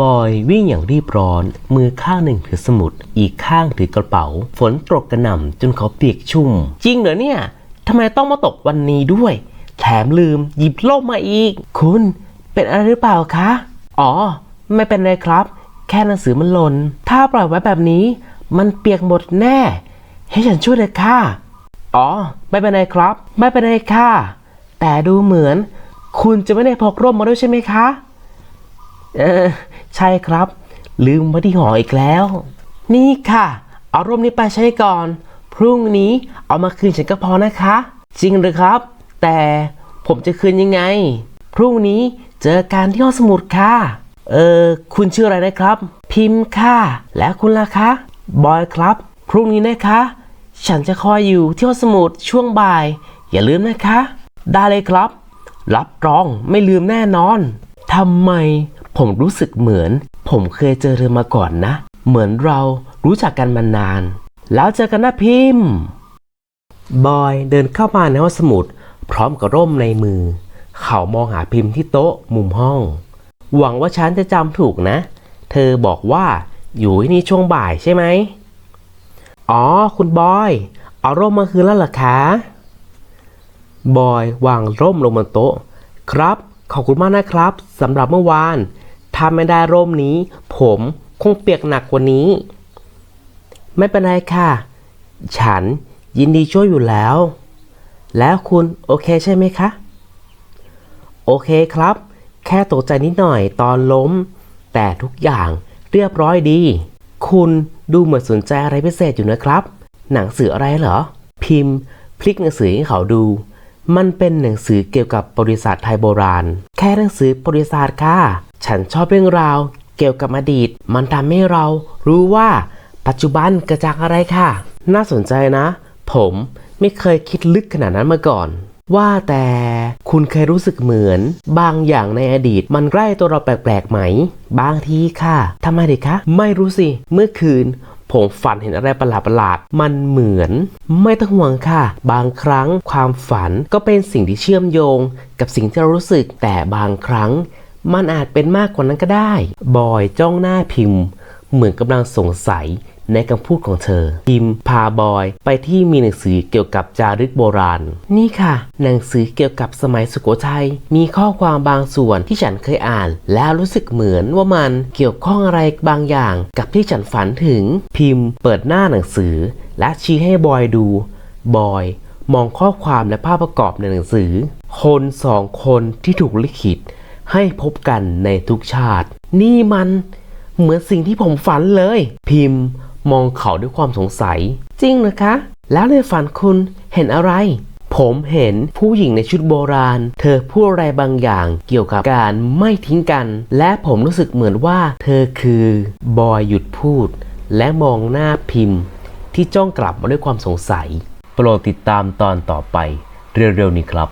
บอยวิ่งอย่างรีบร้อน มือข้างหนึ่งถือสมุด อีกข้างถือกระเป๋า ฝนตกกระหน่ำจนเขาเปียกชุ่ม จริงเหรอเนี่ยทำไมต้องมาตกวันนี้ด้วย แถมลืมหยิบล่มมาอีก คุณเป็นอะไรหรือเปล่าคะ อ๋อ ไม่เป็นไรครับ แค่หนังสือมันหล่นถ้าปล่อยไว้แบบนี้ มันเปียกหมดแน่ ให้ฉันช่วยเลยค่ะ อ๋อ ไม่เป็นไรครับ ไม่เป็นไรค่ะ แต่ดูเหมือน คุณจะไม่ได้พกร่มมาด้วยใช่ไหมคะ เออ ใช่ครับ ลืมไว้ที่หออีกแล้ว นี่ค่ะ เอาร่มนี้ไปใช้ก่อน พรุ่งนี้เอามาคืนฉันก็พอนะคะ จริงหรือครับ แต่ผมจะคืนยังไง พรุ่งนี้เจอกันที่ห้องสมุดค่ะ เออคุณชื่ออะไรนะครับ พิมพ์ค่ะ และคุณล่ะคะ บอยครับ พรุ่งนี้นะคะ ฉันจะคอยอยู่ที่ห้องสมุดช่วงบ่าย อย่าลืมนะคะ ได้เลยครับ รับรองไม่ลืมแน่นอนทำไม ผมรู้สึกเหมือน ผมเคยเจอเธอมาก่อนนะ เหมือนเรารู้จักกันมานาน แล้วเจอกันนะพิมพ์บอยเดินเข้ามาในห้องสมุด พร้อมกับร่มในมือ เขามองหาพิมพ์ที่โต๊ะมุมห้อง หวังว่าฉันจะจำถูกนะ เธอบอกว่าอยู่ที่นี่ช่วงบ่ายใช่ไหม อ๋อ คุณบอย เอาร่มมาคืนแล้วเหรอคะ บอยวางร่มลงบนโต๊ะ ครับ ขอบคุณมากนะครับสำหรับเมื่อวาน ถ้าไม่ได้ร่มนี้ ผมคงเปียกหนักกว่านี้ ไม่เป็นไรค่ะ ฉันยินดีช่วยอยู่แล้ว แล้วคุณโอเคใช่ไหมคะ โอเคครับ แค่ตกใจนิดหน่อยตอนล้ม แต่ทุกอย่างเรียบร้อยดี คุณดูเหมือนสนใจอะไรพิเศษอยู่นะครับ หนังสืออะไรเหรอ พิมพ์ พลิกหนังสือให้เขาดู มันเป็นหนังสือเกี่ยวกับประวัติศาสตร์ไทยโบราณ แค่หนังสือประวัติศาสตร์ค่ะ ฉันชอบเรื่องราวเกี่ยวกับอดีต มันทำให้เรารู้ว่าปัจจุบันกระจากอะไรค่ะ น่าสนใจนะ ผมไม่เคยคิดลึกขนาดนั้นมาก่อน ว่าแต่คุณเคยรู้สึกเหมือน บางอย่างในอดีตมันใกล้ตัวเราแปลกๆไหม บางทีค่ะทำไมดิคะ ไม่รู้สิ เมื่อคืน ผมฝันเห็นอะไรประหลาดๆมันเหมือน ไม่ต้องห่วงค่ะ บางครั้งความฝันก็เป็นสิ่งที่เชื่อมโยง กับสิ่งที่เรารู้สึกแต่บางครั้ง มันอาจเป็นมากกว่านั้นก็ได้ บอยจ้องหน้าพิมพ์ เหมือนกำลังสงสัยในคำพูดของเธอ พิมพาบอยไปที่มีหนังสือเกี่ยวกับจารึกโบราณ นี่ค่ะ หนังสือเกี่ยวกับสมัยสุโขทัย มีข้อความบางส่วนที่ฉันเคยอ่าน แล้วรู้สึกเหมือนว่ามันเกี่ยวข้องอะไรบางอย่างกับที่ฉันฝันถึง พิมพ์เปิดหน้าหนังสือ และชี้ให้บอยดู บอย มองข้อความและภาพประกอบในหนังสือ คนสองคนที่ถูกลิขิต ให้พบกันในทุกชาติ นี่มันเหมือนสิ่งที่ผมฝันเลย พิมพ์มองเขาด้วยความสงสัย จริงเหรอคะ แล้วในฝันคุณเห็นอะไร ผมเห็นผู้หญิงในชุดโบราณ เธอพูดอะไรบางอย่างเกี่ยวกับการไม่ทิ้งกัน และผมรู้สึกเหมือนว่า เธอคือบอยหยุดพูด และมองหน้าพิมพ์ ที่จ้องกลับมาด้วยความสงสัย โปรดติดตามตอนต่อไปเร็วๆนี้ครับ